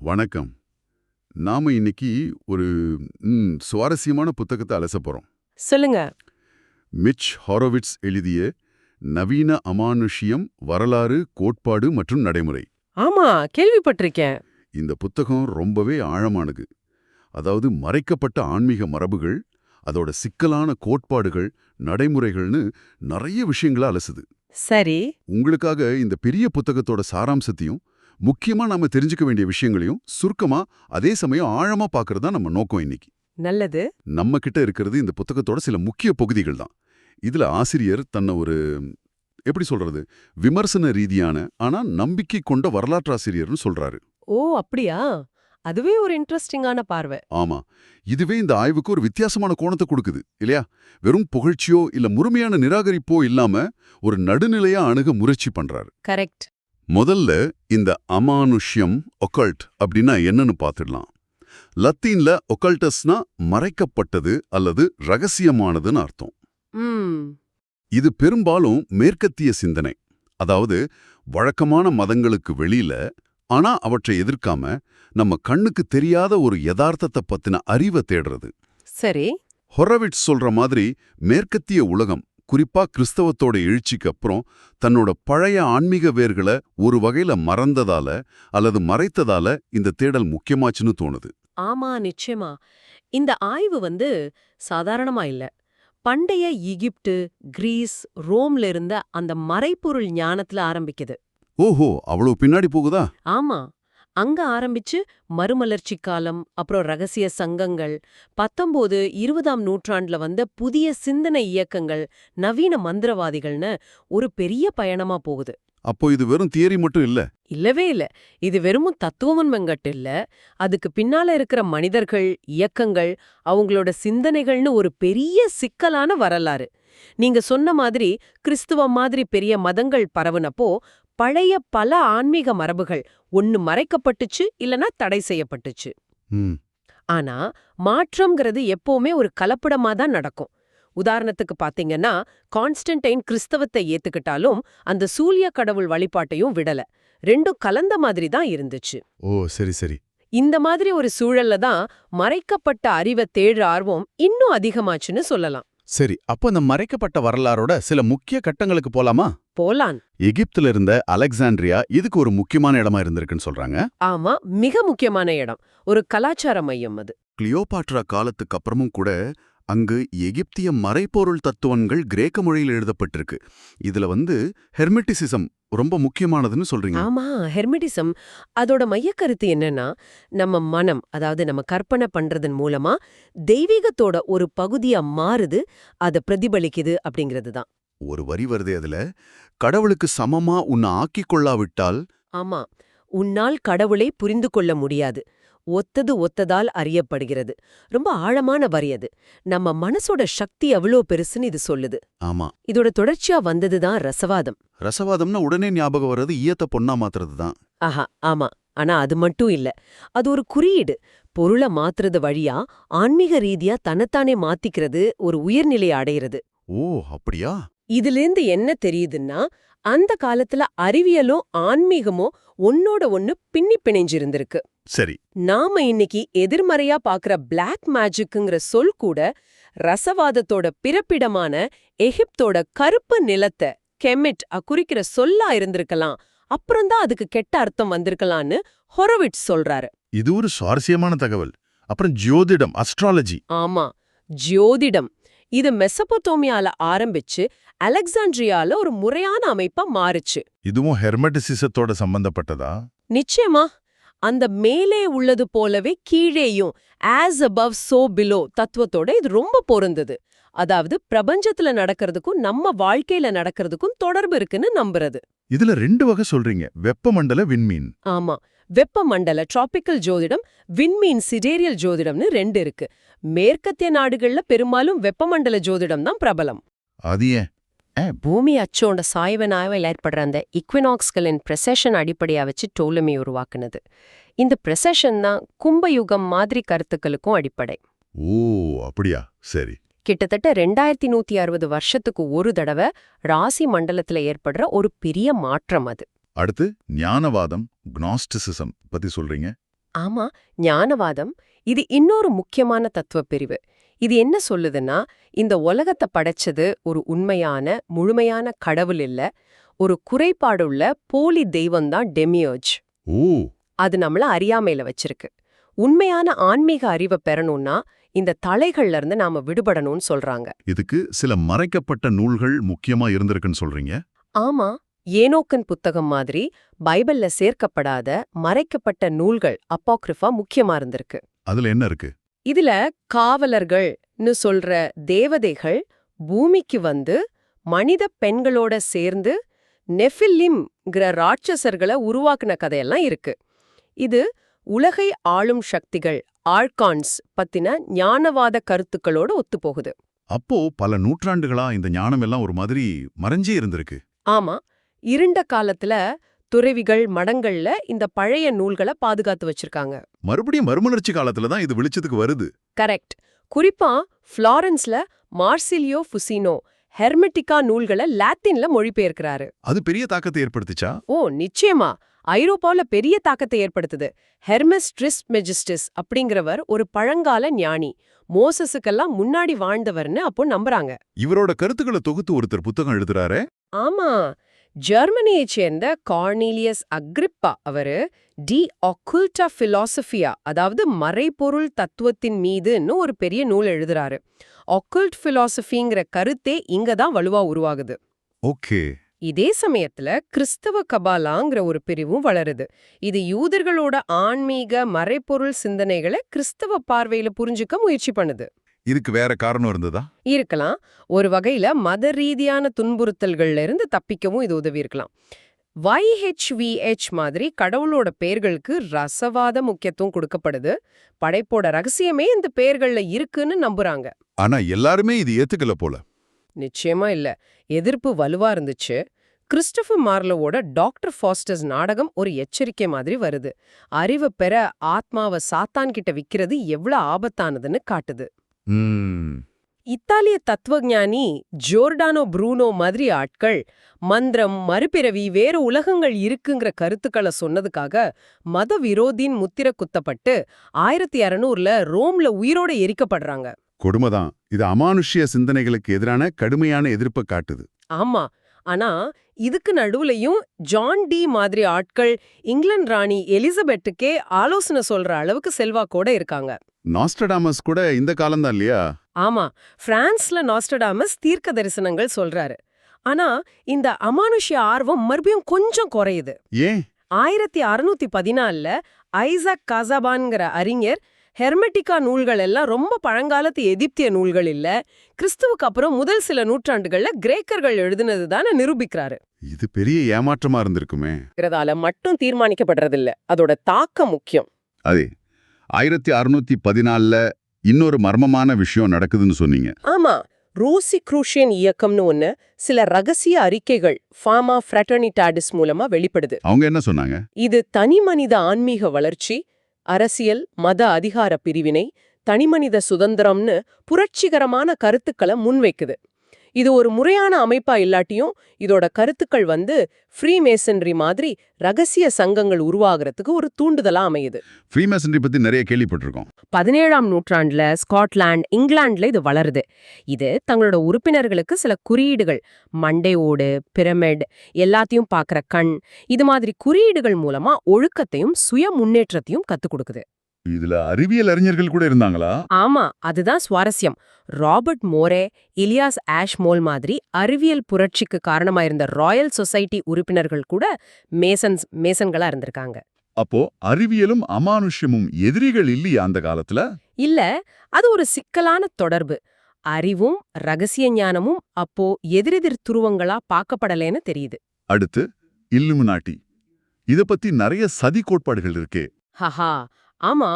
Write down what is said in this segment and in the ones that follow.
வணக்கம். நாம இன்னைக்கு ஒரு சுவாரஸ்யமான புத்தகத்தை அலச போறோம். சொல்லுங்க. மிச் ஹாரோவிட்ஸ் எழுதிய நவீன அமானுஷ்யம் வரலாறு கோட்பாடு மற்றும் நடைமுறை. ஆமா கேள்விப்பட்டிருக்கேன். இந்த புத்தகம் ரொம்பவே ஆழமானது. அதாவது மறைக்கப்பட்ட ஆன்மீக மரபுகள் அதோட சிக்கலான கோட்பாடுகள் நடைமுறைகள்னு நிறைய விஷயங்களை அலசுது. சரி. உங்களுக்காக இந்த பெரிய புத்தகத்தோட சாராம்சத்தையும் முக்கியமா நாம தெரிஞ்சுக்க வேண்டிய விஷயங்களையும் சுருக்கமா அதே சமயம் ஆழமா பார்க்கறது தான் நம்ம நோக்கம் இன்னைக்கு. நல்லது. நம்ம கிட்ட இருக்கிறது இந்த புத்தகத்தோட சில முக்கிய பகுதிகள் தான். இதுல ஆசிரியர் தன்னை ஒரு எப்படி சொல்றது விமர்சன ரீதியான ஆனா நம்பிக்கை கொண்ட வரலாற்றாசிரியர்னு சொல்றாரு. ஓ அப்படியா? அதுவே ஒரு இன்ட்ரெஸ்டிங்கான பார்வை. ஆமா. இதுவே இந்த ஆய்வுக்கு ஒரு வித்தியாசமான கோணத்தை கொடுக்குது இல்லையா? வெறும் புகழ்ச்சியோ இல்ல முழுமையான நிராகரிப்போ இல்லாம ஒரு நடுநிலையா அணுக முயற்சி பண்றாரு. கரெக்ட். முதல்ல இந்த அமானுஷ்யம் ஒக்கல்ட் அப்படின்னா என்னன்னு பார்த்துடலாம். லத்தீன்ல ஒக்கல்டஸ்னா மறைக்கப்பட்டது அல்லது ரகசியமானதுன்னு அர்த்தம். இது பெரும்பாலும் மேற்கத்திய சிந்தனை. அதாவது வழக்கமான மதங்களுக்கு வெளியில ஆனா அவற்றை எதிர்க்காம நம்ம கண்ணுக்கு தெரியாத ஒரு யதார்த்தத்தை பத்தின அறிவை தேடுறது. சரி. ஹொரவிட்ஸ் சொல்ற மாதிரி மேற்கத்திய உலகம் குறிப்பா கிறிஸ்தவத்தோட எழுச்சிக்கு அப்புறம் தன்னோட பழைய ஆன்மீக வேர்களை ஒரு வகையில மறந்ததால அல்லது மறைத்ததால இந்த தேடல் முக்கியமாச்சுன்னு தோணுது. ஆமா நிச்சயமா. இந்த ஆய்வு வந்து சாதாரணமா இல்ல. பண்டைய எகிப்து கிரீஸ் ரோம்ல இருந்த அந்த மறைப்பொருள் ஞானத்துல ஆரம்பிக்குது. ஓஹோ அவ்வளவு பின்னாடி போகுதா? ஆமா. அங்க ஆரம்பிச்சு மறுமலர்ச்சி காலம் அப்புறம் ரகசிய சங்கங்கள் பத்தொம்போது இருபதாம் நூற்றாண்டுல வந்த புதிய சிந்தனை இயக்கங்கள் நவீன மந்திரவாதிகள்னு ஒரு பெரிய பயணமா போகுது. அப்போ இது வெறும் தியரி மட்டும் இல்ல? இல்லவே இல்ல. இது வெறும் தத்துவமன்மங்கட்டு இல்ல. அதுக்கு பின்னால இருக்கிற மனிதர்கள் இயக்கங்கள் அவங்களோட சிந்தனைகள்னு ஒரு பெரிய சிக்கலான வரலாறு. நீங்க சொன்ன மாதிரி கிறிஸ்துவ மாதிரி பெரிய மதங்கள் பரவுனப்போ பழைய பல ஆன்மீக மரபுகள் ஒன்னு மறைக்கப்பட்டுச்சு இல்லனா தடை செய்யப்பட்டுச்சு. ஆனா மாற்றம்ங்கிறது எப்பவுமே ஒரு கலப்படமா தான் நடக்கும். உதாரணத்துக்கு பாத்தீங்கன்னா கான்ஸ்டன்டைன் கிறிஸ்தவத்தை ஏத்துக்கிட்டாலும் அந்த சூலிய கடவுள் வழிபாட்டையும் விடல. ரெண்டும் கலந்த மாதிரி தான் இருந்துச்சு. ஓ சரி சரி. இந்த மாதிரி ஒரு சூழல்ல தான் மறைக்கப்பட்ட அறிவை தேடுற ஆர்வம் இன்னும் அதிகமாச்சுன்னு சொல்லலாம். சரி அப்போ இந்த மறைக்கப்பட்ட வரலாறோட சில முக்கிய கட்டங்களுக்கு போலாமா? போலான். எகிப்துல இருந்த அலெக்சாண்ட்ரியா இதுக்கு ஒரு முக்கியமான இடமா இருந்திருக்குன்னு சொல்றாங்க? ஆமா மிக முக்கியமான இடம். ஒரு கலாச்சார மையம் அது. கிளியோபாட்ரா காலத்துக்கு அப்புறமும் கூட அங்கு எகிப்திய மறைப்பொருள் தத்துவங்கள் கிரேக்க மொழியில் எழுதப்பட்டிருக்கு. இதுல வந்து ஹெர்மெட்டிசிசம் ரொம்ப முக்கியமானதுன்னு சொல்றீங்க. ஆமா ஹெர்மெடிசம் அதோட மையக்கருத்து என்னன்னா நம்ம மனம் அதாவது நம்ம கற்பனை பண்றதன் மூலமா தெய்வீகத்தோட ஒரு பகுதியா மாறுது அத பிரதிபலிக்குது அப்படிங்கிறது தான். ஒரு வரி வருதே அதுல. கடவுளுக்கு சமமா உன்னை ஆக்கிக் கொள்ளாவிட்டால்? ஆமா உன்னால் கடவுளை புரிந்து கொள்ள முடியாது. ஒத்தது ஒத்ததால் அறியப்படுகிறது. ரொம்ப ஆழமான வரி அது. நம்ம மனசோட சக்தி எவ்வளோ பெருசுன்னு இது சொல்லுது. ஆமா. இதோட தொடர்ச்சியா வந்ததுதான் ரசவாதம். ரசவாதம்னா உடனே ஞாபகம் வர்றது ஈயத்த பொண்ணா மாத்துறது தான். ஆஹா ஆமா. ஆனா அது மட்டும் இல்ல. அது ஒரு குறியீடு. பொருளை மாத்துறது வழியா ஆன்மீக ரீதியா தன்னைத்தானே மாத்திக்கிறது ஒரு உயர்நிலை அடையிறது. ஓ அப்படியா? இதிலிருந்து என்ன தெரியுதுன்னா அந்த காலத்துல அறிவியலும் ஆன்மீகமும் ஒன்னோட ஒன்னு பின்னி பிணைஞ்சிருந்திருக்கு. சரி. நாம இன்னைக்கு எதிர்மறையா பாக்குற பிளாக் மேஜிக்குங்கிற சொல் கூட ரசவாதத்தோட பிறப்பிடமான எகிப்தோட கருப்பு நிலத்தை கெமிட் குறிக்கிற சொல்லா இருந்திருக்கலாம். அப்புறம்தான் அதுக்கு கெட்ட அர்த்தம் வந்திருக்கலாம்னு ஹொரவிட்ஸ் சொல்றாரு. இது ஒரு சுவாரஸ்யமான தகவல். அப்புறம் ஜோதிடம் அஸ்ட்ராலஜி ஆமா ஜோதிடம். இது மெசபோட்டோமியால ஆரம்பிச்சு அலெக்சாண்ட்ரியால ஒரு முறையான அமைப்பா மாறுச்சு. இதுவும் ஹெர்மெட்டிசிசத்தோட சம்பந்தப்பட்டதா? நிச்சயமா. அந்த மேலே உள்ளது போலவே கீழேயும் ஆஸ் above so below தத்துவத்தோட இது ரொம்ப பொருந்தது. அதாவது பிரபஞ்சத்துல நடக்கிறதுக்கும் நம்ம வாழ்க்கையில நடக்கிறதுக்கும் தொடர்பு இருக்குன்னு நம்புறது. இதுல ரெண்டு வகை சொல்றீங்க. வெப்பமண்டல விண்மீன். ஆமா. வெப்பமண்டல டிராபிக்கல் ஜோதிடம் விண்மீன் சிடேரியல் ஜோதிடம்னு ரெண்டு இருக்கு. மேற்கத்திய நாடுகள்ல பெரும்பாலும் வெப்பமண்டல ஜோதிடம் தான் பிரபலம். அது பூமி அச்சோட சாய்வனாவில் ஏற்படுற அந்த இக்வினாக்ஸ்களின் ப்ரெசஷன் அடிப்படையா வச்சு டோலமி உருவாக்குனது. இந்த ப்ரெசஷன் தான் கும்பயுகம் மாதிரி கருத்துக்களுக்கும் அடிப்படை. ஓ அப்படியா? சரி. கிட்டத்தட்ட ரெண்டாயிரத்தி நூத்தி அறுபது வருஷத்துக்கு ஒரு தடவை ராசி மண்டலத்துல ஏற்படுற ஒரு பெரிய மாற்றம் அது. அடுத்து ஞானவாதம் க்னாஸ்டிசிசம் பத்தி சொல்றீங்க. ஆமா ஞானவாதம் இது இன்னொரு முக்கியமான தத்துவ பிரிவு இது என்ன சொல்லுதுன்னா இந்த உலகத்தை படைச்சது ஒரு உண்மையான முழுமையான கடவுள் இல்ல ஒரு குறைபாடுள்ள போலி தெய்வம்தான் டெமியோஜ். அது நம்மள அறியாமையில வச்சிருக்கு. உண்மையான ஆன்மீக அறிவை பெறணும்னா இந்த தலைகள்ல இருந்து நாம விடுபடணும்னு சொல்றாங்க. இதுக்கு சில மறைக்கப்பட்ட நூல்கள் முக்கியமா இருந்திருக்குன்னு சொல்றீங்க? ஆமா ஏனோக்கன் புத்தகம் மாதிரி பைபிள்ல சேர்க்கப்படாத மறைக்கப்பட்ட நூல்கள் அப்பாக்ரிஃபா முக்கியமா இருந்திருக்கு. அதுல என்ன இருக்கு? இதுல காவலர்கள்னு சொல்ற தேவதைகள் பூமிக்கு வந்து மனித பெண்களோட சேர்ந்து நெஃபில்லிம்ங்கிற ராட்சசர்களை உருவாக்குன கதையெல்லாம் இருக்கு. இது உலகை ஆளும் சக்திகள் ஆழ்கான்ஸ் பத்தின ஞானவாத கருத்துக்களோட ஒத்துப்போகுது. அப்போ பல நூற்றாண்டுகளா இந்த ஞானம் எல்லாம் ஒரு மாதிரி மறைஞ்சே இருந்திருக்கு. ஆமா இருண்ட காலத்துல துறவிகள் மடங்கள்ல இந்த பழைய நூல்களை பாதுகாத்து வச்சிருக்காங்க. மறுபடியும் மறுமலர்ச்சி காலத்துல தான் இது வெளிச்சத்துக்கு வருது. கரெக்ட். குறிப்பா ஃப்ளாரன்ஸ்ல மார்சிலியோ ஃபுசினோ ஹெர்மெட்டிகா நூல்களை லாத்தின்ல மொழிபெயர்க்கிறாரு. அது பெரிய தாக்கத்தை ஏற்படுத்துச்சா? ஓ நிச்சயமா. ஐரோப்பால பெரிய தாக்கத்தை ஏற்படுத்துது. ஹெர்மெஸ் ட்ரிஸ் மெஜிஸ்டிஸ் அப்படிங்கிறவர் ஒரு பழங்கால ஞானி. மோசஸுக்கெல்லாம் முன்னாடி வாழ்ந்தவர்னு அப்போ நம்புறாங்க. இவரோட கருத்துக்களை தொகுத்து ஒருத்தர் புத்தகம் எழுதுறாரே? ஆமா. ஜெர்மனியைச் சேர்ந்த கார்னீலியஸ் அக்ரிப்பா அவரு டி ஒக்குல்டா பிலாசபியா அதாவது மறைபொருள் தத்துவத்தின் மீதுன்னு ஒரு பெரிய நூல் எழுதுறாரு. ஒக்குல்ட் பிலாசபிங்கிற கருத்தே இங்க தான் வலுவா உருவாகுது. ஓகே. இதே சமயத்துல கிறிஸ்தவ கபாலாங்கிற ஒரு பிரிவும் வளருது. இது யூதர்களோட ஆன்மீக மறைபொருள் சிந்தனைகளை கிறிஸ்தவ பார்வையில புரிஞ்சுக்க முயற்சி பண்ணுது. இதுக்கு வேற காரணம் இருந்ததா? இருக்கலாம். ஒரு வகையில மத ரீதியான துன்புறுத்தல்கள்ல இருந்து தப்பிக்கவும் இது உதவி இருக்கலாம் YHVH மாதிரி கடவுளோட பெயர்களுக்கு ரசவாத முக்கியத்துவம் கொடுக்கப்படுது. படைப்போட ரகசியமே இந்த பெயர்கள்ல இருக்குன்னு நம்புறாங்க. ஆனா எல்லாருமே இது ஏத்துக்கல போல. நிச்சயமா இல்ல. எதிர்ப்பு வலுவா இருந்துச்சு. கிறிஸ்டோபர் மார்லோவோட டாக்டர் ஃபாஸ்டர்ஸ் நாடகம் ஒரு எச்சரிக்கை மாதிரி வருது. அறிவை பெற ஆத்மாவை சாத்தான் கிட்ட விக்கிறது எவ்வளவு ஆபத்தானதுன்னு காட்டுது. இத்தாலிய தத்துவஞானி ஜோர்டானோ ப்ரூனோ மாதிரி ஆட்கள் மந்திரம் மறுபிறவி வேறு உலகங்கள் இருக்குங்கிற கருத்துக்களை சொன்னதுக்காக மத விரோதின் முத்திர குத்தப்பட்டு ஆயிரத்தி அறநூறுல ரோம்ல உயிரோட எரிக்கப்படுறாங்க. கொடுமைதான் இது அமானுஷ்ய சிந்தனைகளுக்கு எதிரான கடுமையான எதிர்ப்பை காட்டுது. ஆமா. ஆனா இதுக்கு நடுவுலயும் ஜான் டி மாதிரி ஆட்கள் இங்கிலாந்து ராணி எலிசபெட்டுக்கே ஆலோசனை சொல்ற அளவுக்கு செல்வாக்கோட இருக்காங்க. நாஸ்டடாமஸ் கூட இந்த காலம்தான் இல்லையா? ஆமா பிரான்ஸ்ல நாஸ்டடாமஸ் தீர்க்க தரிசனங்கள் சொல்றாரு. ஆனா இந்த அமானுஷ்ய ஆர்வம் மறுபடியும் கொஞ்சம் குறையுது. ஏன்? ஆயிரத்தி அறுநூத்தி பதினாலுல ஐசாக் காசாபான்கிற அறிஞர் ஹெர்மெட்டிகா நூல்கள் எல்லாம் ரொம்ப பழங்காலத்து எகிப்திய நூல்கள் இல்ல. கிறிஸ்துவுக்கு அப்புறம் முதல் சில நூற்றாண்டுகள்ல கிரேக்கர்கள் எழுதுனது தானே நிரூபிக்கிறாரு. இது பெரிய ஏமாற்றமா இருந்திருக்குமே. இருக்கிறதால மட்டும் தீர்மானிக்கப்படுறதில்ல. அதோட தாக்கம் முக்கியம். அதே ஆயிரத்தி அறுநூத்தி பதினாலுல இன்னொரு மர்மமான விஷயம் நடக்குதுன்னு சொன்னீங்க. ஆமா ரூசி குரூஷியன் இயக்கம்னு ஒண்ணு சில ரகசிய அறிக்கைகள் ஃபார்மா ஃப்ரெட்டர்னிட்டாடிஸ் மூலமா வெளிப்படுது. அவங்க என்ன சொன்னாங்க? இது தனிமனித ஆன்மீக வளர்ச்சி அரசியல் மத அதிகார பிரிவினை தனிமனித சுதந்திரம்னு புரட்சிகரமான கருத்துக்களை முன்வைக்குது. இது ஒரு முறையான அமைப்பா இல்லாட்டியும் இதோட கருத்துக்கள் வந்து ஃப்ரீ மேசன்ரி மாதிரி ரகசிய சங்கங்கள் உருவாகிறதுக்கு ஒரு தூண்டுதலா அமையுது. ஃப்ரீமேசன்ரி பத்தி நிறைய கேள்விப்பட்டிருக்கோம். பதினேழாம் நூற்றாண்டுல ஸ்காட்லாந்து இங்கிலாந்துல இது வளருது. இது தங்களோட உறுப்பினர்களுக்கு சில குறியீடுகள் மண்டை ஓடு பிரமிட் எல்லாத்தையும் பார்க்கற கண் இது மாதிரி குறியீடுகள் மூலமா ஒழுக்கத்தையும் சுய முன்னேற்றத்தையும் கத்துக் கொடுக்குது. இதுல அறிவியல் அறிஞர்கள் கூட இருந்தாங்களா? ஆமா அதுதான் சுவாரஸ்யம். ராபர்ட் மோரே இலியாஸ் ஆஷ்மோல் மாதிரி அறிவியல் புரட்சிக்கு காரணமாயிருந்த ராயல் சொசைட்டி உறுப்பினர்கள் கூட மேசன்ஸ் மேசன்களா இருந்திருக்காங்க. அப்போ அறிவியலும் அமானுஷ்யமும் எதிரிகள் இல்லையா அந்த காலத்துல? இல்ல அது ஒரு சிக்கலான தொடர்பு. அறிவும் ரகசிய ஞானமும் அப்போ எதிரெதிர் துருவங்களா பார்க்கப்படலேன்னு தெரியுது. அடுத்து இல்லுமினாட்டி. இத பத்தி நிறைய சதி கோட்பாடுகள் இருக்கே. ஹஹா ஆமா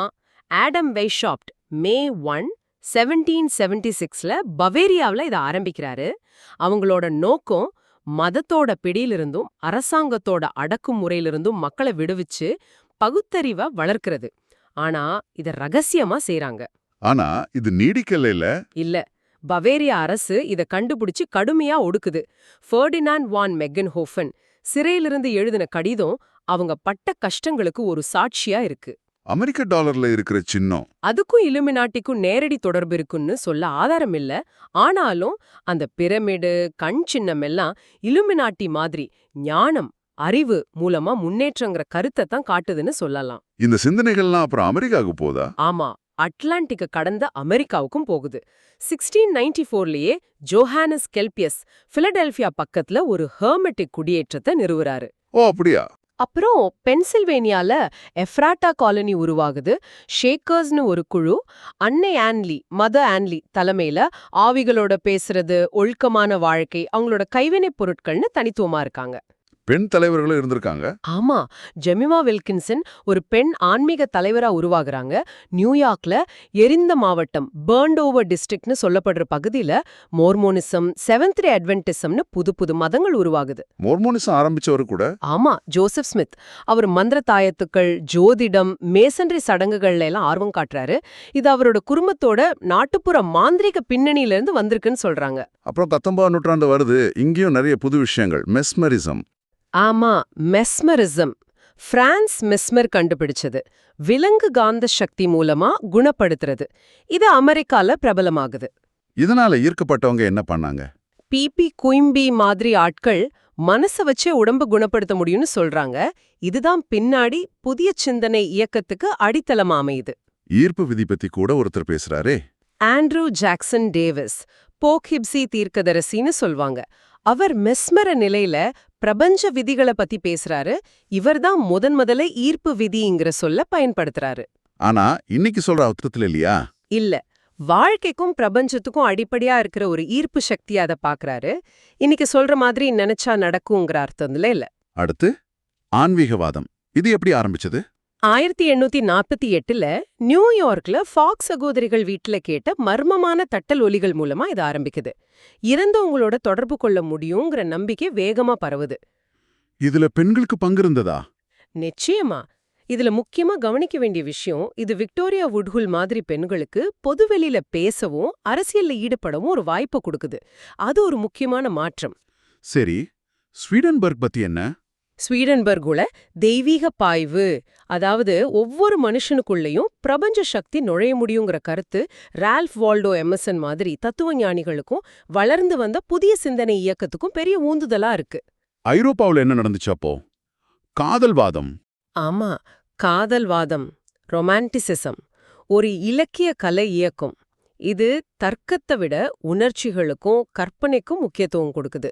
Adam Weishaupt May one seventeen seventy சிக்ஸ்ல பவேரியாவில் இதை ஆரம்பிக்கிறாரு. அவங்களோட நோக்கம் மதத்தோட பிடியிலிருந்தும் அரசாங்கத்தோட அடக்குமுறையிலிருந்தும் மக்களை விடுவிச்சு பகுத்தறிவை வளர்க்கிறது. ஆனா இத ரகசியமா செய்றாங்க. ஆனா இது நீடிக்கல இல்ல பவேரியா அரசு இத கண்டுபிடிச்சு கடுமையா ஒடுக்குது. ஃபெர்டினாண்ட் வான் மெக்கன்ஹோஃபன் சிறையிலிருந்து எழுதின கடிதம் அவங்க பட்ட கஷ்டங்களுக்கு ஒரு சாட்சியா இருக்கு. அமெரிக்க டாலர்ல இருக்கிற சின்னம். அதுக்கும் இலுமினாட்டிக்கும் நேரடி தொடர்பு இருக்குன்னு சொல்ல ஆதாரம் இல்ல. ஆனாலும் அந்த பிரமிடு கண் சின்னம் எல்லாம் இலுமினாட்டி மாதிரி ஞானம் அறிவு மூலமா முன்னேற்றங்கிற கருத்தை தான் காட்டுதுன்னு சொல்லலாம். இந்த சிந்தனைகள்லாம் அப்புறம் அமெரிக்காவுக்கு போதா? ஆமா அட்லாண்டிக்க கடந்த அமெரிக்காவுக்கும் போகுது. சிக்ஸ்டீன் நைன்டி ஃபோர்லயே ஜோஹானஸ் கெல்பியஸ் பிலடெல்பியா பக்கத்துல ஒரு ஹெர்மெட்டிக் குடியேற்றத்தை நிறுவுறாரு. ஓ அப்படியா? அப்புறம் பென்சில்வேனியால எஃப்ராட்டா காலனி உருவாகுது. ஷேக்கர்ஸ்னு ஒரு குழு. அன்னை ஆன்லி மத ஆன்லி தலைமையில ஆவிகளோட பேசுறது ஒழுக்கமான வாழ்க்கை அவங்களோட கைவினைப் பொருட்கள்னு தனித்துவமா இருக்காங்க. பெண் தலைவர்களும் இருந்திருக்காங்க. ஆமா ஜெமிமா வில்கின்சன் ஒரு பெண் ஆன்மீக தலைவரா உருவாகுறாங்க. நியூயார்க்ல எரிந்த மாவட்டம் பேர்ன்ட் ஓவர் டிஸ்ட்ரிக்ட்னு சொல்லப்படுற பகுதியில மோர்மோனிசம் செவன்த் டே அட்வென்டிசம்னு புது புது மதங்கள் உருவாகுது. மோர்மோனிசம் ஆரம்பிச்சவரு கூட? ஆமா ஜோசப் ஸ்மித். அவர் மந்திர தாயத்துக்கள் ஜோதிடம் மேசன்ரி சடங்குகள்ல எல்லாம் ஆர்வம் காட்டுறாரு. இது அவரோட குடும்பத்தோட நாட்டுப்புற மாந்திரீக பின்னணியில இருந்து வந்திருக்குன்னு சொல்றாங்க. அப்புறம் பத்தொன்பதாம் நூற்றாண்டு வருது. இங்கேயும் நிறைய புது விஷயங்கள். மெஸ்மரிசம் ஆமா மெஸ்மரிசம். பிரான்ஸ் மெஸ்மர் கண்டுபிடிச்சது. விலங்கு காந்த சக்தி மூலமா குணப்படுத்துறது. இது அமெரிக்கால பிரபலமாகுது. இதனால ஈர்க்கப்பட்டவங்க என்ன பண்ணாங்க? பிபி குயிம்பி மாதிரி ஆட்கள் மனச வச்சே உடம்ப குணப்படுத்த முடியும்னு சொல்றாங்க. இதுதான் பின்னாடி புதிய சிந்தனை இயக்கத்துக்கு அடித்தளம் அமையுது. ஈர்ப்பு விதி பத்தி கூட ஒருத்தர் பேசுறாரே. ஆண்ட்ரூ ஜாக்சன் டேவிஸ் போக்ஹிப்சி தீர்க்கதரிசின்னு சொல்வாங்க. அவர் மெஸ்மர நிலையில பிரபஞ்ச விதிகளை பத்தி பேசுறாரு. இவர்தான் முதன் முதல்ல ஈர்ப்பு விதிங்கிற சொல்ல பயன்படுத்துறாரு. ஆனா இன்னைக்கு சொல்ற அர்த்தத்துல இல்லையா? இல்ல. வாழ்க்கைக்கும் பிரபஞ்சத்துக்கும் அடிப்படையா இருக்கிற ஒரு ஈர்ப்பு சக்தி அத பாக்குறாரு. இன்னைக்கு சொல்ற மாதிரி நினைச்சா நடக்குங்கிற அர்த்தத்துல இல்ல. அடுத்து ஆன்மீகவாதம். இது எப்படி ஆரம்பிச்சது? ஆயிரத்தி எண்ணூத்தி நாற்பத்தி எட்டுல நியூயார்க்ல ஃபாக்ஸ் சகோதரிகள் வீட்டுல கேட்ட மர்மமான தட்டல் ஒலிகள் மூலமா இது ஆரம்பிக்குது. இறந்தவங்களோட தொடர்பு கொள்ள முடியுங்கிற நம்பிக்கை வேகமா பரவுது. இதுல பெண்களுக்கு பங்கு இருந்ததா? நிச்சயமா. இதுல முக்கியமா கவனிக்க வேண்டிய விஷயம் இது விக்டோரியா வுட்ஹுல் மாதிரி பெண்களுக்கு பொதுவெளியில பேசவும் அரசியல்ல ஈடுபடவும் ஒரு வாய்ப்பு கொடுக்குது. அது ஒரு முக்கியமான மாற்றம். சரி. ஸ்வீடன்பர்க் பத்தி என்ன? ஸ்வீடன்பர்குல தெய்வீக பாய்வு. அதாவது ஒவ்வொரு மனுஷனுக்குள்ளேயும் பிரபஞ்ச சக்தி நுழைய முடியுங்கிற கருத்து ரால்ஃப் வால்டோ எமர்சன் மாதிரி தத்துவ ஞானிகளுக்கும் வளர்ந்து வந்த புதிய சிந்தனை இயக்கத்துக்கும் பெரிய ஊந்துதலா இருக்கு. ஐரோப்பாவுல என்ன நடந்துச்சு அப்போ? காதல்வாதம். ஆமா காதல்வாதம் ரொமான்டிசிசம் ஒரு இலக்கிய கலை இயக்கம். இது தர்க்கத்தை விட உணர்ச்சிகளுக்கும் கற்பனைக்கும் முக்கியத்துவம் கொடுக்குது.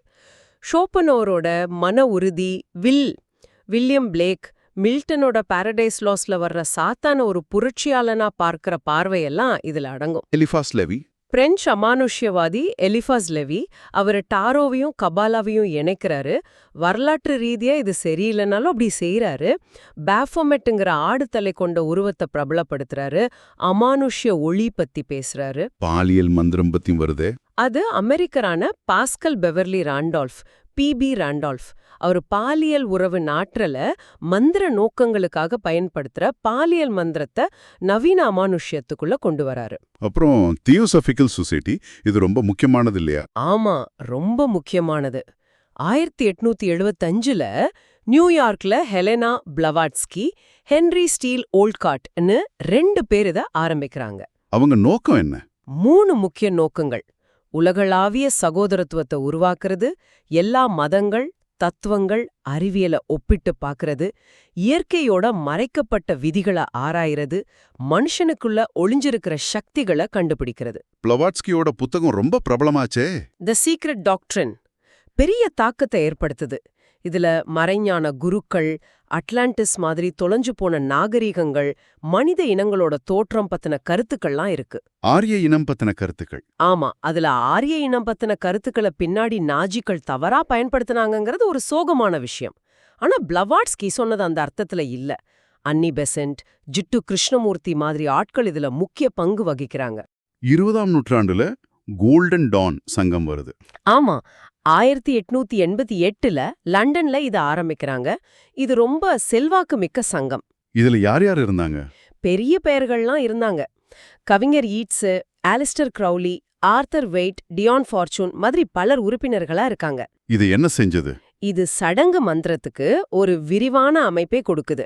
ஷோப்பனோரோட மன உறுதி வில் வில்லியம் பிளேக் மில்டனோட பாரடைஸ் லாஸ்ல வர்ற சாத்தான ஒரு புரட்சியாளனா பார்க்கிற பார்வையெல்லாம் இதுல அடங்கும். Eliphas Levi. பிரெஞ்சு அமானுஷ்யவாதி எலிஃபாஸ் லெவி அவர் டாரோவையும் கபாலாவையும் இணைக்கிறாரு. வரலாற்று ரீதியா இது சரியில்லைனாலும் அப்படி செய்யறாரு பேஃபோமெட்டுங்கிற ஆடுதலை கொண்ட உருவத்தை பிரபலப்படுத்துறாரு. அமானுஷ்ய ஒளி பத்தி பேசுறாரு. பாலியல் மந்திரம் பத்தியும் வருதே. அது அமெரிக்கரான Paschal Beverly Randolph P B Randolph. அவர் பாலியல் உறவு நாற்றல மந்திர நோக்கங்களுக்காக பயன்படுத்துற பாலியல் மந்திரத்தை நவீன அமானுஷ்யத்துக்குள்ள கொண்டு வராரு. அப்புறம் தியோசபிக்கல் சொசைட்டி இது ரொம்ப முக்கியமானது இல்லையா? ஆமா ரொம்ப முக்கியமானது. ஆயிரத்தி எட்நூத்தி எழுபத்தஞ்சுல நியூயார்க்ல ஹெலெனா பிளவாட்ஸ்கி ஹென்ரி ஸ்டீல் ஓல்ட்காட்னு ரெண்டு பேர் இத ஆரம்பிக்கிறாங்க. அவங்க நோக்கம் என்ன? மூணு முக்கிய நோக்கங்கள். உலகளாவிய சகோதரத்துவத்தை உருவாக்குறது எல்லா மதங்கள் தத்துவங்கள் அறிவியலை ஒப்பிட்டு பார்க்கறது இயற்கையோட மறைக்கப்பட்ட விதிகளை ஆராயறது மனுஷனுக்குள்ள ஒளிஞ்சிருக்கிற சக்திகளை கண்டுபிடிக்கிறது. பிளவாட்ஸ்கியோட புத்தகம் ரொம்ப பிரபலமாச்சே. த சீக்ரெட் டாக்ட்ரின் பெரிய தாக்கத்தை ஏற்படுத்துது. இதுல மறைஞான குருக்கள் அட்லாண்டிஸ் மாதிரி தொலைஞ்சு போன நாகரீகங்கள் மனித இனங்களோட தோற்றம் பத்தின கருத்துக்கள்லாம் இருக்கு. ஆரிய இனம் பத்தின கருத்துக்கள். ஆமா அதுல ஆரிய இனம் பத்தின கருத்துக்களை பின்னாடி நாஜிக்கள் தவறா பயன்படுத்தினாங்கங்கிறது ஒரு சோகமான விஷயம். ஆனா பிளவாட்ஸ்கி சொன்னது அந்த அர்த்தத்துல இல்ல. அன்னி பெசன்ட் ஜிட்டு கிருஷ்ணமூர்த்தி மாதிரி ஆட்கள் இதுல முக்கிய பங்கு வகிக்கிறாங்க. இருபதாம் நூற்றாண்டுல கோல்டன் டான் சங்கம் வருது. ஆமா. ஆயிரத்தி எட்நூத்தி எண்பத்தி எட்டுல லண்டன்ல இத ஆரம்பிக்கிறாங்க. இது ரொம்ப செல்வாக்கு மிக்க சங்கம். இதுல யார் யார் இருந்தாங்க? பெரிய பெயர்கள்லாம் இருந்தாங்க. கவிஞர் Yeats Aleister Crowley Arthur Waite Dion Fortune மாதிரி பலர் உறுப்பினர்களா இருக்காங்க. இது என்ன செஞ்சது? இது சடங்கு மந்திரத்துக்கு ஒரு விரிவான அமைப்பை கொடுக்குது.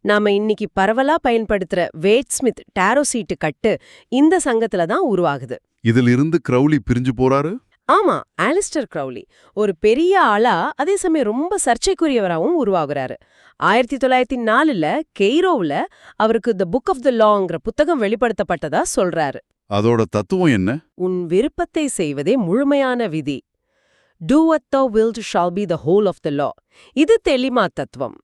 நாம இன்னைக்கு பரவலா பயன்படுத்துற வேட் ஸ்மித் டாரோ சீட்டு கட்டு இந்த சங்கத்துல தான் உருவாகுது. இதிலிருந்து கிரௌலி பிரிஞ்சு போறாரு? ஆமா ஆலிஸ்டர் கிரவுலி ஒரு பெரிய ஆளா அதே சமயம் ரொம்ப சர்ச்சைக்குரியவராகவும் உருவாகுறாரு. ஆயிரத்தி தொள்ளாயிரத்தி நாலுல கெய்ரோவுல அவருக்கு த புக் ஆஃப் த லாங்கிற புத்தகம் வெளிப்படுத்தப்பட்டதா சொல்றாரு. அதோட தத்துவம் என்ன? உன் விருப்பத்தை செய்வதே முழுமையான விதி. Do thou wilt shall be the whole of the law. இது தெளிமா தத்துவம்.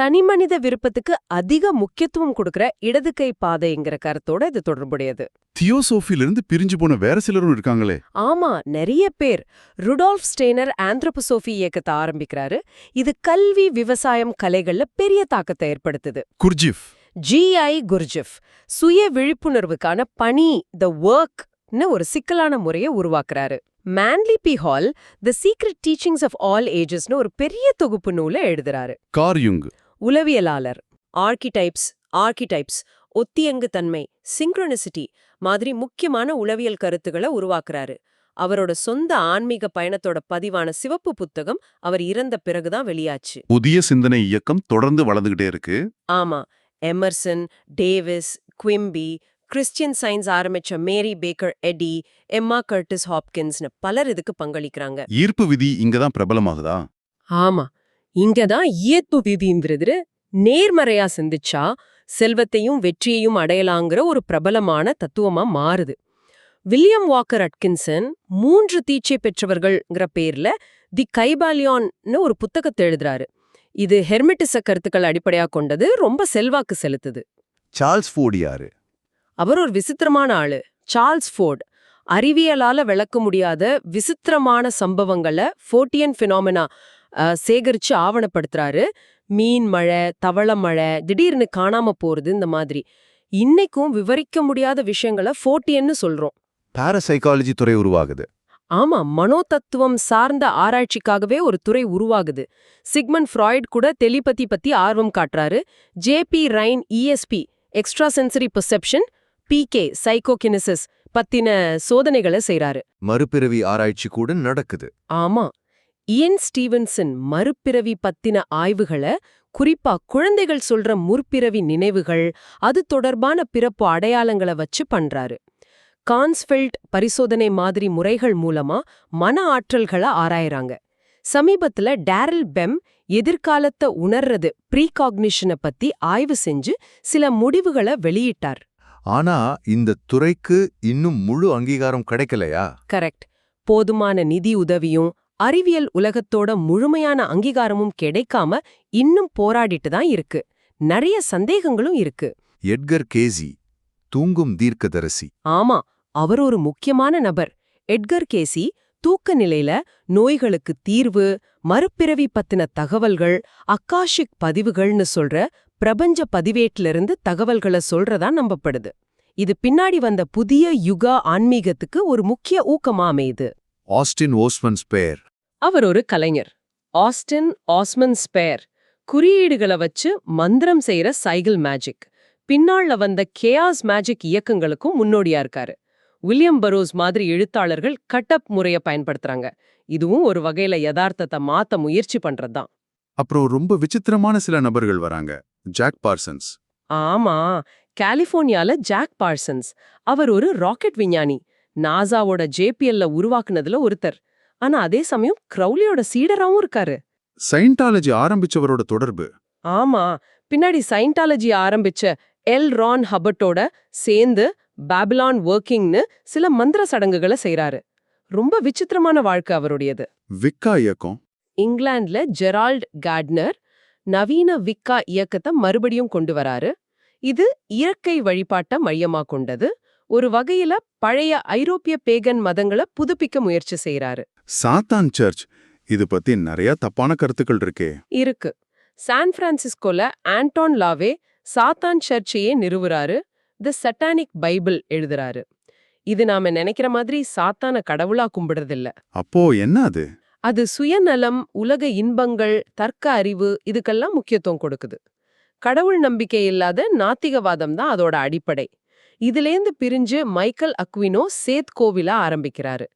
தனிமனித விருப்பத்துக்கு அதிக முக்கியத்துவம் கொடுக்கிற இடது கை பாதைங்கிற கருத்தோட இது தொடர்புடையது. தியோசோஃபிலிருந்து பிரிஞ்சு போன வேற சிலரும் இருக்காங்களே. ஆமா நிறைய பேர். ருடால்ஃப் ஸ்டெய்னர் ஆந்த்ரோபோசோஃபி இயக்கத்தை ஆரம்பிக்கிறாரு. இது கல்வி விவசாயம் கலைகள்ல பெரிய தாக்கத்தை ஏற்படுத்துது. குர்ஜிஃப். G I Gurdjieff. சுய விழிப்புணர்வுக்கான பணி த ஒர்க்னு ஒரு சிக்கலான முறையை உருவாக்குறாரு. Manly P Hall the secret teachings of all ஏஜஸ்னு ஒரு பெரிய தொகுப்பு நூலை எழுதுறாரு. கார்யுங் உளவியலாளர் ஆர்கிடைப்ஸ் ஆர்கிடைப்ஸ் ஒத்தியங்கு தன்மை சிங்க்ரோனிசிட்டி மாதிரி முக்கியமான உளவியல் கருத்துக்களை உருவாக்குறாரு. அவரோட சொந்த ஆன்மீக பயணத்தோட பதிவான சிவப்பு புத்தகம் அவர் இறந்த பிறகுதான் வெளியாச்சு. புதிய சிந்தனை இயக்கம் தொடர்ந்து வளர்ந்துகிட்டே இருக்கு. ஆமா Emerson Davis Quimby Christian Science ஆரம்பிச்ச Mary Baker Eddy Emma Curtis ஹாப்கின்ஸ்னு பலர் இதுக்கு பங்களிக்கிறாங்க. ஈர்ப்பு விதி இங்கதான் பிரபலமாகுதா? ஆமா இங்கதான் ஈர்ப்பு விதிங்கிறது நேர்மறையா சிந்திச்சா செல்வத்தையும் வெற்றியையும் அடையலாங்கிற ஒரு பிரபலமான தத்துவமா மாறுது. வில்லியம் வாக்கர் அட்கின்சன் மூன்று தீட்சை பெற்றவர்கள்ங்கிற பேர்ல தி கைபாலியான்னு ஒரு புத்தகத்தை எழுதுறாரு. இது ஹெர்மெட்டிச கருத்துக்கள் அடிப்படையா கொண்டது ரொம்ப செல்வாக்கு செலுத்துது. சார்ல்ஸ் ஃபோர்டு யாரு? அவர் ஒரு விசித்திரமான ஆளு. சார்ல்ஸ் ஃபோர்ட் அறிவியலால விளக்க முடியாத விசித்திரமான சம்பவங்களை ஃபோர்டியன் ஃபினாமினா சேகரிச்சு ஆவணப்படுத்துறாரு. மீன் மழை தவள மழை திடீர்னு காணாம போறது இந்த மாதிரி. இன்னைக்கும் விவரிக்க முடியாத விஷயங்களை ஃபோர்டியன்னு சொல்றோம். பாரசைக்காலஜி துறை உருவாகுது. ஆமா மனோதத்துவம் சார்ந்த ஆராய்ச்சிக்காகவே ஒரு துறை உருவாகுது. சிக்மண்ட் ஃப்ராய்ட் கூட டெலிபதி பத்தி ஆர்வம் காட்டுறாரு. J B Rhine ESP extra sensory perception PK psychokinesis பத்தின சோதனைகளை செய்றாரு. மறுபிறவி ஆராய்ச்சி கூட நடக்குது. ஆமா. இயன் ஸ்டீவன்சன் மறுபிறவி பத்தின ஆய்வுகளை குறிப்பா குழந்தைகள் சொல்ற முற்பிறவி நினைவுகள் அது தொடர்பான பிறப்பு அடையாளங்களை வச்சு பண்றாரு. கான்ஸ்ஃபெல்ட் பரிசோதனை மாதிரி முறைகள் மூலமா மன ஆற்றல்களை ஆராயறாங்க. சமீபத்துல டேரல் பெம் எதிர்காலத்தை உணர்றது ப்ரீகாக்னிஷனை பத்தி ஆய்வு செஞ்சு சில முடிவுகளை வெளியிட்டார். ஆனா இந்த துறைக்கு இன்னும் முழு அங்கீகாரம் கிடைக்கலையா? கரெக்ட். போதுமான நிதி உதவியும் அறிவியல் உலகத்தோட முழுமையான அங்கீகாரமும் கிடைக்காம இன்னும் போராடிட்டு தான் இருக்கு. நிறைய சந்தேகங்களும் இருக்கு. எட்கர் கேசி தூங்கும் தீர்க்கதரிசி. ஆமா அவர் ஒரு முக்கியமான நபர். எட்கர் கேசி தூக்க நிலையில நோய்களுக்கு தீர்வு மறுபிறவி பத்தின தகவல்கள் அக்காஷிக் பதிவுகள்னு சொல்ற பிரபஞ்ச பதிவேட்டிலிருந்து தகவல்களை சொல்றதா நம்பப்படுது. இது பின்னாடி வந்த புதிய யுகா ஆன்மீகத்துக்கு ஒரு முக்கிய ஊக்கமா அமையுது. ஆஸ்டின் ஓஸ்மன் ஸ்பேர் அவர் ஒரு கலைஞர். ஆஸ்டின் ஆஸ்மன் ஸ்பேர் குறியீடுகளை வச்சு மந்திரம் செய்யற சைக்கிள் மேஜிக். பின்னாள்ல வந்த கேயாஸ் மேஜிக் இயக்கங்களுக்கும் முன்னோடியா இருக்காரு. வில்லியம் பரோஸ் மாதிரி எழுத்தாளர்கள் கட்டப் முறைய பயன்படுத்துறாங்க. இதுவும் ஒரு வகையில யதார்த்தத்தை மாத்த முயற்சி பண்றதுதான். அப்புறம் ரொம்ப விசித்திரமான சில நபர்கள் வராங்க. ஜாக் பார்சன்ஸ் ஆமா. கலிஃபோர்னியால ஜாக் பார்சன்ஸ் அவர் ஒரு ராக்கெட் விஞ்ஞானி. நாசாவோட ஜேபிஎல்ல உருவாக்குனதுல ஒருத்தர். ஆனா அதே சமயம் கிரௌலியோட சீடராவும் இருக்காரு. சயின்டாலஜி ஆரம்பிச்சவரோட தொடர்பு. ஆமா பின்னாடி சயின்டாலஜி ஆரம்பிச்ச எல். ரான் ஹபர்ட்டோட சேர்ந்து பாபிலான் ஒர்க்கிங்னு சில மந்திர சடங்குகளை செய்றாரு. ரொம்ப விசித்திரமான வாழ்க்கை அவருடையது. விக்கா இயக்கம். இங்கிலாந்துல ஜெரால்ட் கார்ட்னர் நவீன விக்கா இயக்கத்தை மறுபடியும் கொண்டு வராரு. இது இயற்கை வழிபாட்ட மையமா கொண்டது. ஒரு வகையில பழைய ஐரோப்பிய பேகன் மதங்களை புதுப்பிக்க முயற்சி செய்றாரு. சாத்தான் சர்ச் இது பத்தி நிறைய தப்பான கருத்துக்கள் இருக்கே. இருக்கு. சான் பிரான்சிஸ்கோல ஆண்டான் லாவே சாத்தான் சர்ச்சையே நிறுவுறாரு தி சட்டானிக் பைபிள் எழுதுறாரு. இது நாம நினைக்கிற மாதிரி சாத்தான கடவுளா கும்பிடுறதில்ல. அப்போ என்ன அது? அது சுயநலம் உலக இன்பங்கள் தர்க்க அறிவு இதுக்கெல்லாம் முக்கியத்துவம் கொடுக்குது. கடவுள் நம்பிக்கை இல்லாத நாத்திகவாதம் தான் அதோட அடிப்படை. இதுலேந்து பிரிஞ்சு மைக்கேல் அக்வினோ சேத் கோவிலா ஆரம்பிக்கிறாரு.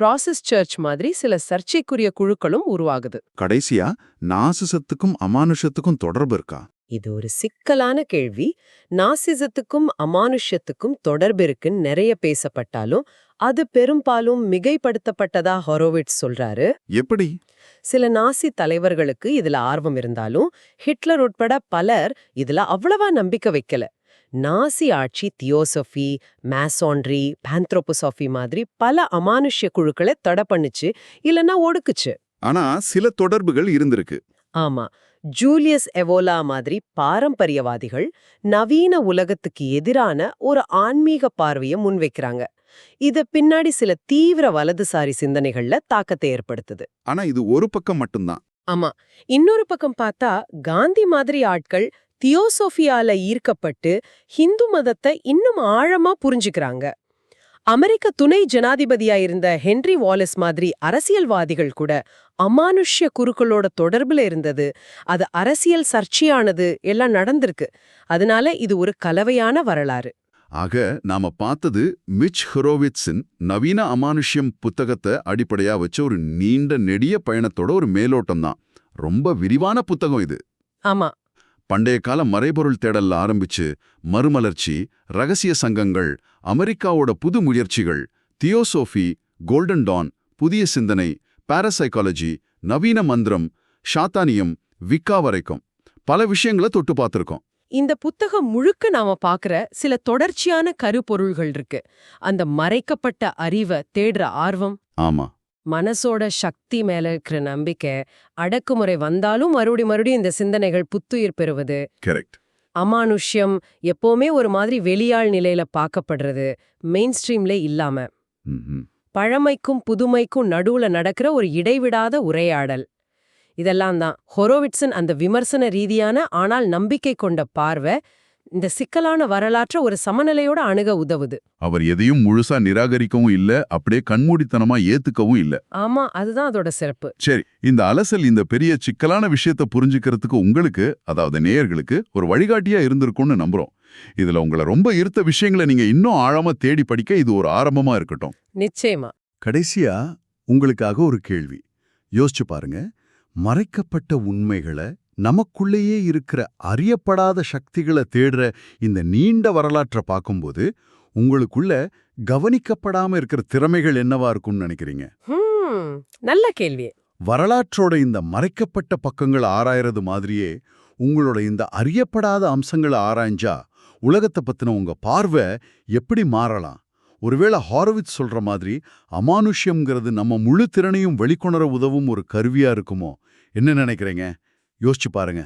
ப்ராசஸ் சர்ச் மாதிரி சில சர்ச்சைக்குரிய குழுக்களும் உருவாகுது. கடைசியா நாசிசத்துக்கும் அமானுஷத்துக்கும் தொடர்பு இருக்கா? இது ஒரு சிக்கலான கேள்வி. நாசிசத்துக்கும் அமானுஷ்யத்துக்கும் தொடர்பு இருக்குன்னு நிறைய பேசப்பட்டாலும் அது பெரும்பாலும் மிகைப்படுத்தப்பட்டதா ஹொரோவிட்ஸ் சொல்றாரு. எப்படி? சில நாசி தலைவர்களுக்கு இதுல ஆர்வம் இருந்தாலும் ஹிட்லர் உட்பட பலர் இதுல அவ்வளவா நம்பிக்கை வைக்கல. நாசி ஆட்சி தியோசபி மேசான்ட்ரி பாந்த்ரோபோசாஃபி மாதிரி பல அமானுஷ்ய குழுக்களை தடை பண்ணுச்சு இல்லனா ஒடுக்குச்சு. ஆனா சில தொடர்புகள் இருந்திருக்கு. ஆமா. ஜூலியஸ் எவோலா மாதிரி பாரம்பரியவாதிகள் நவீன உலகத்துக்கு எதிரான ஒரு ஆன்மீக பார்வையை முன்வைக்கிறாங்க. இத பின்னாடி சில தீவிர வலதுசாரி சிந்தனைகள்ல தாக்கத்தை ஏற்படுத்துது. ஆனா இது ஒரு பக்கம் மட்டும்தான். ஆமா. இன்னொரு பக்கம் பார்த்தா காந்தி மாதிரி ஆட்கள் தியோசோஃபியால ஈர்க்கப்பட்டு ஹிந்து மதத்தை இன்னும் ஆழமா புரிஞ்சுக்கிறாங்க. அமெரிக்க துணை ஜனாதிபதியா இருந்த ஹென்றி வாலஸ் மாதிரி அரசியல்வாதிகள் கூட அமானுஷ்ய குருக்களோட தொடர்புல இருந்தது. அது அரசியல் சர்ச்சையானது எல்லாம் நடந்திருக்கு. அதனால இது ஒரு கலவையான வரலாறு. ஆக நாம பார்த்தது மிச் ஹொரோவிட்ஸின் நவீன அமானுஷ்யம் புத்தகத்தை அடிப்படையா வச்ச ஒரு நீண்ட நெடிய பயணத்தோட ஒரு மேலோட்டம் தான் ரொம்ப விரிவான புத்தகம் இது. ஆமா. பண்டைய கால மறைபொருள் தேடல்ல ஆரம்பிச்சு மறுமலர்ச்சி ரகசிய சங்கங்கள் அமெரிக்காவோட புது முயற்சிகள் தியோசோஃபி கோல்டன் டான் புதிய சிந்தனை பாரசைக்காலஜி நவீன மந்திரம் ஷாத்தானியம் விக்கா வரைக்கும். பல விஷயங்களை தொட்டு பார்த்திருக்கோம். இந்த புத்தகம் முழுக்க நாம பாக்குற சில தொடர்ச்சியான கருப்பொருள்கள் இருக்கு. அந்த மறைக்கப்பட்ட அறிவை தேடுற ஆர்வம். ஆமா. மனசோட சக்தி மேல இருக்கிற நம்பிக்கை அடக்குமுறை வந்தாலும் மறுபடி மறுபடியும் இந்த சிந்தனைகள் புத்துயிர் பெறுவது. அமானுஷ்யம் எப்பவுமே ஒரு மாதிரி வெளியாள் நிலையில பார்க்கப்படுறது மெயின் ஸ்ட்ரீம்ல இல்லாம பழமைக்கும் புதுமைக்கும் நடுவுல நடக்கிற ஒரு இடைவிடாத உரையாடல். இதெல்லாம் தான் ஹொரோவிட்சன் அந்த விமர்சன ரீதியான ஆனால் நம்பிக்கை கொண்ட பார்வை இந்த சிக்கலான வரலாற்றை ஒரு சமநிலையோட அணுக உதவுது. அவர் எதையும் முழுசா நிராகரிக்கவும் இல்ல அப்படியே கண்மூடித்தனமா ஏத்துக்கவும் இல்ல. ஆமா அதுதான் அதோட சிறப்பு. சரி இந்த அலசல் இந்த பெரிய சிக்கலான விஷயத்தை புரிஞ்சுக்கிறதுக்கு உங்களுக்கு அதாவது நேயர்களுக்கு ஒரு வழிகாட்டியா இருந்திருக்கும்னு நம்புறோம். இதுல உங்களை ரொம்ப ஈர்த்த விஷயங்களை நீங்க இன்னும் ஆழமா தேடி படிக்க இது ஒரு ஆரம்பமா இருக்கட்டும். நிச்சயமா. கடைசியா உங்களுக்காக ஒரு கேள்வி. யோசிச்சு பாருங்க மறைக்கப்பட்ட உண்மைகளை நமக்குள்ளேயே இருக்கிற அறியப்படாத சக்திகளை தேடுற இந்த நீண்ட வரலாற்றை பார்க்கும்போது உங்களுக்குள்ள கவனிக்கப்படாம இருக்கிற திறமைகள் என்னவா இருக்கும்னு நினைக்கிறீங்க? நல்ல கேள்வி. வரலாற்றோட இந்த மறைக்கப்பட்ட பக்கங்களை ஆராயறது மாதிரியே உங்களோட இந்த அறியப்படாத அம்சங்களை ஆராய்ஞ்சா உலகத்தை பத்தின உங்க பார்வை எப்படி மாறலாம்? ஒருவேளை ஹாரோவித் சொல்ற மாதிரி அமானுஷ்யம்ங்கிறது நம்ம முழு திறனையும் வெளிக்கொணர உதவும் ஒரு கருவியா இருக்குமோ? என்ன நினைக்கிறீங்க? யோசிச்சு பாருங்க.